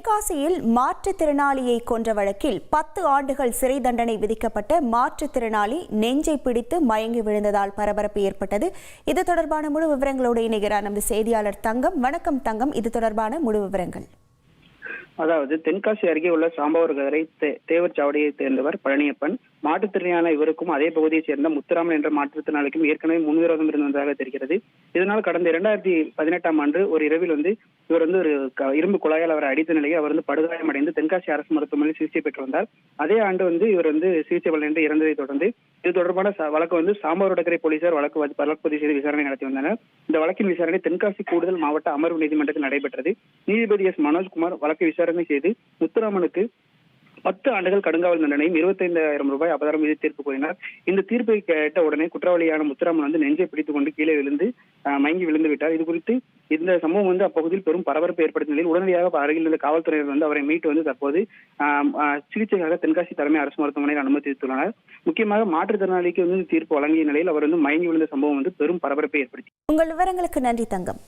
தென்காசியில் மாற்றுத்திறனாளியை கொன்ற வழக்கில் பத்து ஆண்டுகள் சிறை தண்டனை விதிக்கப்பட்ட மாற்றுத்திறனாளி நெஞ்சை பிடித்து மயங்கி விழுந்ததால் பரபரப்பு ஏற்பட்டது. இது தொடர்பான முழு விவரங்களோடு இணைகிறார் நமது செய்தியாளர் தங்கம். வணக்கம் தங்கம். இது தொடர்பான முழு விவரங்கள். அதாவது தென்காசி அருகே உள்ள சாம்பவர் தேவர் சாவடியை சேர்ந்தவர் பழனியப்பன். மாற்றுத்திறனான இவருக்கும் அதே பகுதியைச் சேர்ந்த முத்துராமன் என்ற மாற்றுத்திறனாளிக்கும் ஏற்கனவே முன்விரோதம் இருந்ததாக தெரிகிறது. இதனால் கடந்த இரண்டாயிரத்தி பதினெட்டாம் ஆண்டு ஒரு இரவில் வந்து இவர் வந்து ஒரு இரும்பு குழாயால் அவரை அடித்த நிலையில் அவர் வந்து படுகாயமடைந்து தென்காசி அரசு மருத்துவமனையில் சிகிச்சை பெற்று வந்தார். அதே ஆண்டு வந்து இவர் வந்து சிகிச்சை பலனின்றி இறந்ததை தொடர்ந்து இது தொடர்பான வழக்கு வந்து சாம்பவரோடக்கரை போலீசார் வழக்கு வழக்கு பதிவு செய்து விசாரணை நடத்தி வந்தனர். இந்த வழக்கின் விசாரணை தென்காசி கூடுதல் மாவட்ட அமர்வு நீதிமன்றத்தில் நடைபெற்றது. நீதிபதி எஸ். மனோஜ்குமார் வழக்கை விசாரணை செய்து முத்துராமனுக்கு பத்து ஆண்டுகள் கடுங்காவல் தண்டனையும் இருபத்தைந்தாயிரம் ரூபாய் அபதாரம் மீது தீர்ப்பு கூறினார் இந்த தீர்ப்பை கேட்ட உடனே குற்றவாளியான முத்துராமன் வந்து நெஞ்சை பிடித்துக் கொண்டு கீழே விழுந்து மயங்கி விழுந்து விட்டார். இது குறித்து இந்த சம்பவம் வந்து அப்பகுதியில் பெரும் பரபரப்பு ஏற்படுத்திய நிலையில் உடனடியாக அருகில் இருந்த காவல்துறையினர் வந்து அவரை மீட்டு வந்து தற்போது சிகிச்சைக்காக தென்காசி தலைமை அரசு மருத்துவமனையில் அனுமதித்துள்ளனர். முக்கியமாக மாற்றுத்திறனாளிக்கு வந்து தீர்ப்பு வழங்கிய நிலையில் அவர் வந்து மயங்கி விழுந்த சம்பவம் வந்து பெரும் பரபரப்பை ஏற்படுத்தி. உங்கள் விவரங்களுக்கு நன்றி தங்கம்.